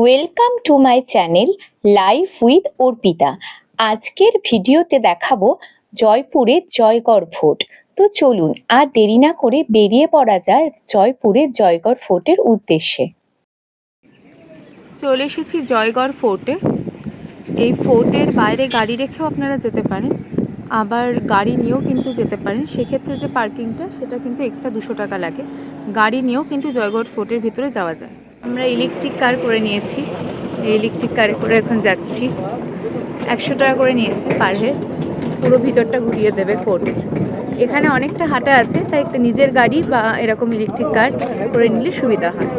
Welcome to my channel life with Arpita আজকের ভিডিওতে দেখাবো জয়পুরে জয়গড় ফোর্ট তো চলুন, আর দেরি না করে বেরিয়ে পড়া যায় জয়পুরে জয়গড় ফোর্টের উদ্দেশ্যে। চলে এসেছি জয়গড় ফোর্টে। এই ফোর্টের বাইরে গাড়ি রেখেও আপনারা যেতে পারেন। আবার গাড়ি নিয়েও কিন্তু যেতে পারেন। সেক্ষেত্রে যে পার্কিংটা, সেটা কিন্তু এক্সট্রা দুশো টাকা লাগে। গাড়ি নিয়েও কিন্তু জয়গড় ফোর্টের ভিতরে যাওয়া যায়। আমরা ইলেকট্রিক কার করে নিয়েছি। ইলেকট্রিক কারে করে এখন যাচ্ছি। একশো টাকা করে নিয়েছে পার হেড পুরো ভিতরটা ঘুরিয়ে দেবে ফোর্ট এখানে অনেকটা হাঁটা আছে, তাই নিজের গাড়ি বা এরকম ইলেকট্রিক কার করে নিলে সুবিধা হয়।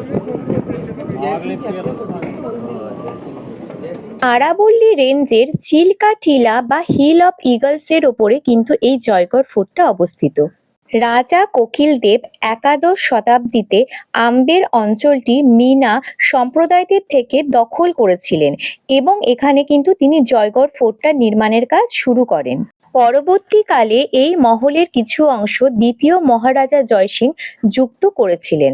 আরাবল্লী রেঞ্জের চিল্কা টিলা বা হিল অফ ইগলসের ওপরে কিন্তু এই জয়গড় ফোর্টটা অবস্থিত। রাজা কোকিলদেব একাদশ শতাব্দীতে আম্বের অঞ্চলটি মিনা সম্প্রদায়দের থেকে দখল করেছিলেন এবং এখানে কিন্তু তিনি জয়গড় ফোর্টটা নির্মাণের কাজ শুরু করেন। পরবর্তীকালে এই মহলের কিছু অংশ দ্বিতীয় মহারাজা জয়সিং যুক্ত করেছিলেন।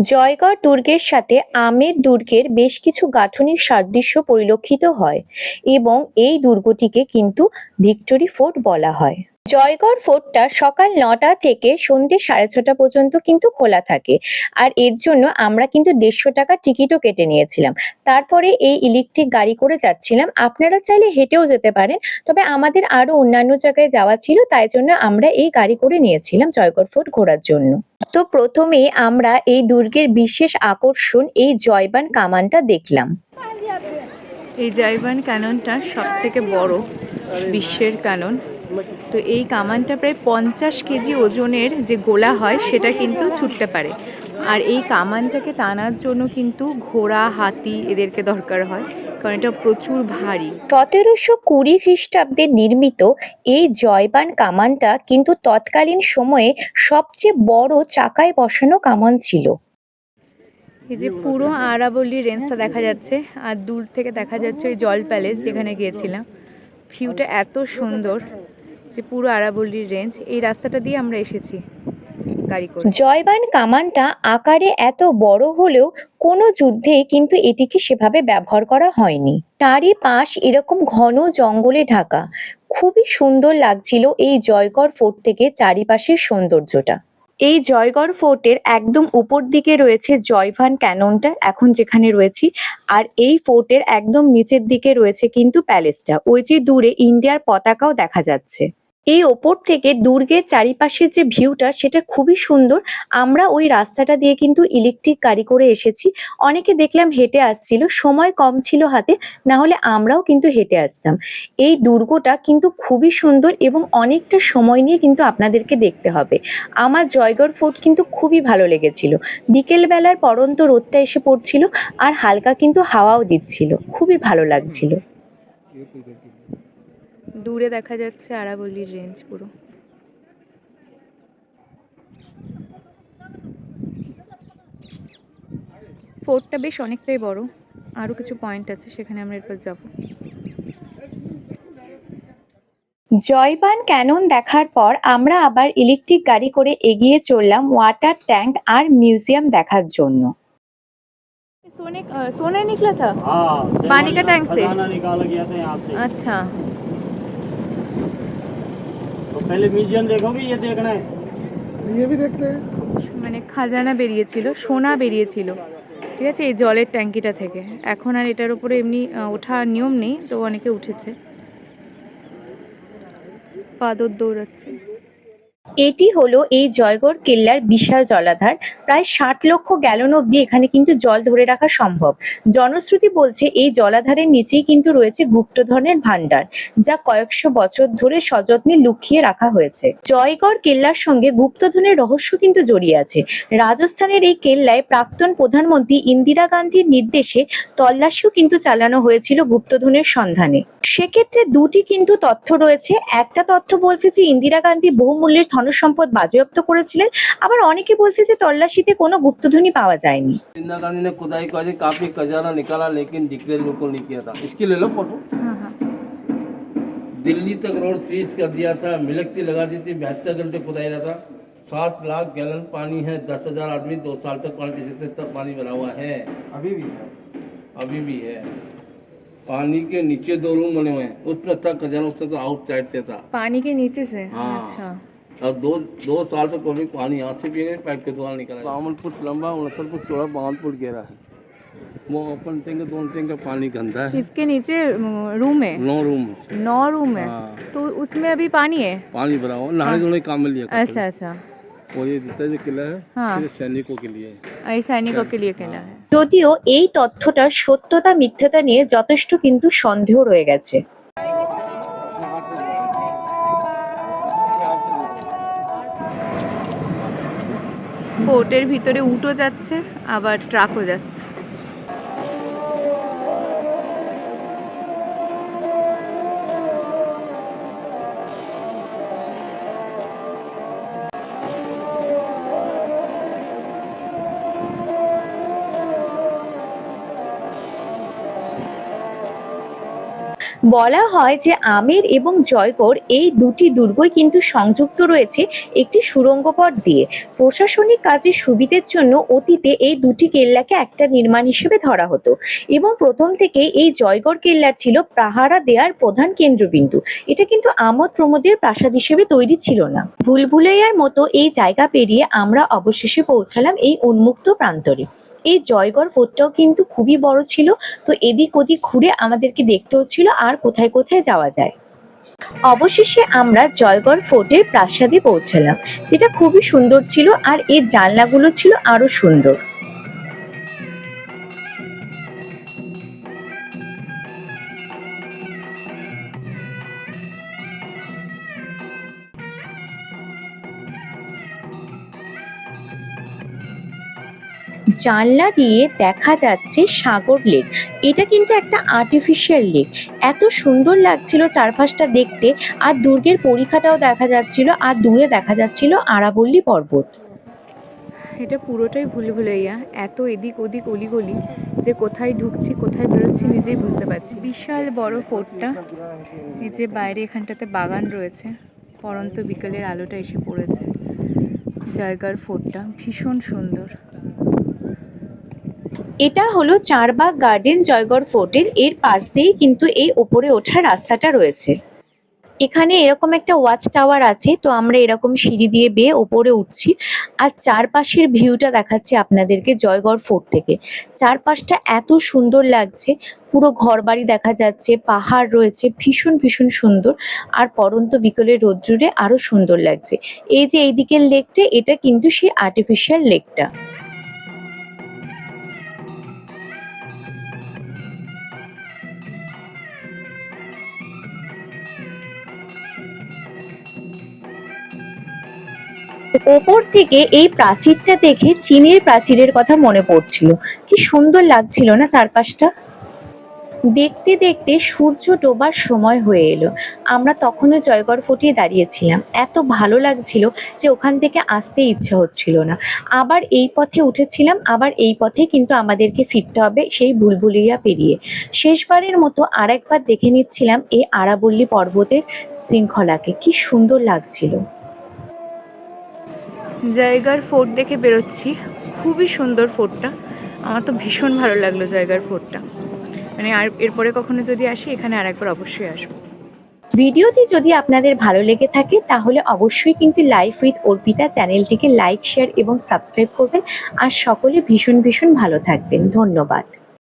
জয়গড় দুর্গের সাথে আমের দুর্গের বেশ কিছু গাঠনিক সাদৃশ্য পরিলক্ষিত হয় এবং এই দুর্গটিকে কিন্তু ভিক্টোরি ফোর্ট বলা হয়। জয়গড় ফোর্টটা সকাল নটা থেকে সন্ধ্যে সাড়ে ছটা পর্যন্ত কিন্তু খোলা থাকে। আর এর জন্য আমরা কিন্তু দেড়শো টাকা টিকিটও কেটে নিয়েছিলাম। তারপরে এই ইলেকট্রিক গাড়ি করে যাচ্ছিলাম। আপনারা চাইলে হেঁটেও যেতে পারেন, তবে আমাদের আরও অন্যান্য জায়গায় যাওয়া ছিল, তাই জন্য আমরা এই গাড়ি করে নিয়েছিলাম জয়গড় ফোর্ট ঘোরার জন্য। তো প্রথমে আমরা এই দুর্গের বিশেষ আকর্ষণ, এই জয়বান কামানটা দেখলাম। এই জয়বান ক্যাননটা সব থেকে বড়, বিশ্বের ক্যানন। তো এই কামানটা প্রায় পঞ্চাশ কেজি ওজনের যে গোলা হয় সেটা কিন্তু ছুটতে পারে। আর এই কামানটাকে টানার জন্য কিন্তু ঘোড়া হাতি এদেরকে দরকার হয় কারণ এটা প্রচুর ভারী। সতেরোশো কুড়ি খ্রিস্টাব্দে নির্মিত এই জয়বান কামানটা কিন্তু তৎকালীন সময়ে সবচেয়ে বড় চাকায় বসানো কামান ছিল। এই যে পুরো আরাবল্লী রেঞ্জটা দেখা যাচ্ছে আর দূর থেকে দেখা যাচ্ছে ওই জল প্যালেস যেখানে গিয়েছিলাম। ভিউটা এত সুন্দর। যে পুরো আরাবল্লির রেঞ্জ এই রাস্তাটা দিয়ে আমরা এসেছি জয়বান কামানটা আকারে এত বড় হলেও কোনো যুদ্ধে কিন্তু এটিকে সেভাবে ব্যবহার করা হয়নি। তারই পাশ এরকম ঘন জঙ্গলে ঢাকা। খুবই সুন্দর লাগছিল এই জয়গড় ফোর্ট থেকে চারিপাশের সৌন্দর্যটা। এই জয়গড় ফোর্টের একদম উপর দিকে রয়েছে জয়ভান ক্যাননটা, এখন যেখানে রয়েছি। আর এই ফোর্টের একদম নিচের দিকে রয়েছে কিন্তু প্যালেসটা, ওই যে দূরে ইন্ডিয়ার পতাকাও দেখা যাচ্ছে। এই ওপর থেকে দুর্গের চারিপাশের যে ভিউটা, সেটা খুবই সুন্দর। আমরা ওই রাস্তাটা দিয়ে কিন্তু ইলেকট্রিক গাড়ি করে এসেছি। অনেকে দেখলাম হেঁটে আসছিল, সময় কম ছিল হাতে, না হলে আমরাও কিন্তু হেঁটে আসতাম। এই দুর্গটা কিন্তু খুবই সুন্দর এবং অনেকটা সময় নিয়ে কিন্তু আপনাদেরকে দেখতে হবে। আমার জয়গড় ফোর্ট কিন্তু খুবই ভালো লেগেছিল। বিকেলবেলার পরন্ত রোদটা এসে পড়ছিল, আর হালকা কিন্তু হাওয়াও দিচ্ছিল। খুবই ভালো লাগছিল। দূরে দেখা যাচ্ছে আরাবল্লীর রেঞ্জ পুরো ফোর্টটা বেশ অনেকটাই বড় আরও কিছু পয়েন্ট আছে সেখানে আমরা এরপর যাব জয়বান ক্যানন দেখার পর আমরা আবার ইলেকট্রিক গাড়ি করে এগিয়ে চললাম ওয়াটার ট্যাঙ্ক আর মিউজিয়াম দেখার জন্য सोने सोने निकला था हाँ पानी का टैंक से? खजाना निकाला गया था यहाँ से अच्छा तो पहले म्यूजियम देखोगे ये देखना है মানে খাজানা বেরিয়েছিল সোনা বেরিয়েছিল ঠিক আছে এই জলের ট্যাঙ্কিটা থেকে এখন আর এটার উপরে এমনি আহ, ওঠার নিয়ম নেই তো অনেকে উঠেছে পাদর দৌড়াচ্ছে এটি হলো এই জয়গড় কেল্লার বিশাল জলাধার। প্রায় ষাট লক্ষ গ্যালন অবধি এখানে কিন্তু জল ধরে রাখা সম্ভব। জনশ্রুতি বলছে এই জলাধারের নিচেই কিন্তু রয়েছে গুপ্তধনের ভাণ্ডার, যা কয়েকশো বছর ধরে সযত্নে লুকিয়ে রাখা হয়েছে। জয়গড় কেল্লার সঙ্গে গুপ্তধনের রহস্য কিন্তু জড়িয়ে আছে। রাজস্থানের এই কেল্লায় প্রাক্তন প্রধানমন্ত্রী ইন্দিরা গান্ধীর নির্দেশে তল্লাশিও কিন্তু চালানো হয়েছিল গুপ্তধনের সন্ধানে। সেক্ষেত্রে দুটি কিন্তু তথ্য রয়েছে। একটা তথ্য বলছে যে ইন্দিরা গান্ধী বহুমূল্যের ধনসম্পদ বাজেয়াপ্ত করেছিলেন আবার অনেকে বলছে যে তল্লাশিতে কোনো গুপ্তধনই পাওয়া যায়নি इंदिरा गांधी ने खुदाई की काफी खजाना निकाला लेकिन डिक्लेयर बिल्कुल नहीं किया था इसकी ले लो फोटो हाँ हाँ दिल्ली तक रोड सीज कर दिया था मिलकती लगा दी थी बहत्तर घंटे खुदाई रहा था सात लाख गैलन पानी है दस हजार आदमी दो साल तक पानी पी सकते तब पानी भरा हुआ है अभी भी अभी भी है पानी के नीचे दो रूम बने हुए हैं उसमें तक खजाना उससे तो आउटसाइड से था पानी के नीचे से हाँ। अच्छा और दो दो साल तक कभी पानी यहाँ से भी नहीं पाइप के द्वारा निकला बावन फुट लंबा उनहत्तर फुट चौड़ा बावन फुट गहरा है वो ओपन टैंक दोनों टैंक का पानी गंदा है इसके नीचे रूम है नौ रूम नौ रूम है हाँ तो उसमें अभी पानी है पानी भरा हुआ नहाने धोने का काम में लिया करते अच्छा अच्छा हैं। और ये जितना जो किला है हाँ। ये सैनिकों के लिए है এই সৈনিকও के लिए केला है যদিও এই তথ্যটার সত্যতা মিথ্যতা নিয়ে যথেষ্ট কিন্তু সন্দেহ রয়ে গেছে ফোর্টের ভিতরে উটও যাচ্ছে আবার ট্রাকও যাচ্ছে। বলা হয় যে আমের এবং জয়গড় এই দুটি দুর্গই কিন্তু সংযুক্ত রয়েছে একটি সুড়ঙ্গ পথ দিয়ে। প্রশাসনিক কাজের সুবিধের জন্য অতীতে এই দুটি কেল্লাকে একটা নির্মাণ হিসেবে ধরা হতো এবং প্রথম থেকে এই জয়গড় কেল্লা ছিল পাহারা দেওয়ার প্রধান কেন্দ্রবিন্দু। এটা কিন্তু আমোদ প্রমোদের প্রাসাদ হিসেবে তৈরি ছিল না। ভুলভুলাইয়ার মতো এই জায়গা পেরিয়ে আমরা অবশেষে পৌঁছালাম এই উন্মুক্ত প্রান্তরে। এই জয়গড় ফোর্টটাও কিন্তু খুবই বড় ছিল। তো এদিক ওদিক ঘুরে আমাদেরকে দেখতে হচ্ছিল আর কোথায় কোথায় যাওয়া যায়। অবশেষে আমরা জয়গড় ফোর্টের প্রাসাদে পৌঁছলাম, যেটা খুবই সুন্দর ছিল আর এর জানলাগুলো ছিল আরও সুন্দর। জানলা দিয়ে দেখা যাচ্ছে সাগর লেক। এটা কিন্তু একটা আর্টিফিশিয়াল লেক এত সুন্দর লাগছিল চারপাশটা দেখতে, আর দুর্গের পরীক্ষাটাও দেখা যাচ্ছিল, আর দূরে দেখা যাচ্ছিল আরাবল্লী পর্বত। এটা পুরোটাই ভুল ভুলাইয়া এত এদিক ওদিক অলিগলি যে কোথায় ঢুকছি, কোথায় বেরোচ্ছি নিজেই বুঝতে পারছি। বিশাল বড় ফোর্টটা, এই যে বাইরে এখানটাতে বাগান রয়েছে, পরন্ত বিকালের আলোটা এসে পড়েছে। জায়গার ফোর্টটা ভীষণ সুন্দর। এটা হলো চারবাগ গার্ডেন জয়গড় ফোর্টের, এর পাশ দিয়েই কিন্তু এই ওপরে ওঠার রাস্তাটা রয়েছে। এখানে এরকম একটা ওয়াচ টাওয়ার আছে, তো আমরা এরকম সিঁড়ি দিয়ে বেয়ে ওপরে উঠছি আর চারপাশের ভিউটা দেখাচ্ছি আপনাদেরকে জয়গড় ফোর্ট থেকে। চারপাশটা এত সুন্দর লাগছে, পুরো ঘরবাড়ি দেখা যাচ্ছে, পাহাড় রয়েছে, ভীষণ ভীষণ সুন্দর আর পরন্ত বিকেলের রোদ্রুরে আরও সুন্দর লাগছে। এই যে এইদিকের লেকটা, এটা কিন্তু সেই আর্টিফিশিয়াল লেকটা। ওপর থেকে এই প্রাচীরটা দেখে চীনের প্রাচীরের কথা মনে পড়ছিল। কি সুন্দর লাগছিল না চারপাশটা? দেখতে দেখতে সূর্য ডোবার সময় হয়ে এলো। আমরা তখনও জয়গড় ফুটিয়ে দাঁড়িয়েছিলাম। এত ভালো লাগছিল যে ওখান থেকে আসতে ইচ্ছা হচ্ছিল না। আবার এই পথে উঠেছিলাম, আবার এই পথে কিন্তু আমাদেরকে ফিরতে হবে সেই ভুলভুলিয়া পেরিয়ে। শেষবারের মতো আরেকবার দেখে নিচ্ছিলাম এই আরাবল্লী পর্বতের শৃঙ্খলাকে। কি সুন্দর লাগছিল। জায়গার ফোর্ট দেখে বেরোচ্ছি। খুবই সুন্দর ফোর্টটা। আমার তো ভীষণ ভালো লাগল জায়গার ফোর্টটা। মানে আর এরপরে কখনো যদি আসি, এখানে আর একবার অবশ্যই আসব। ভিডিওটি যদি আপনাদের ভালো লেগে থাকে, তাহলে অবশ্যই কিন্তু লাইফ উইথ অর্পিতা চ্যানেলটিকে লাইক শেয়ার এবং সাবস্ক্রাইব করবেন। আর সকলে ভীষণ ভীষণ ভালো থাকবেন। ধন্যবাদ।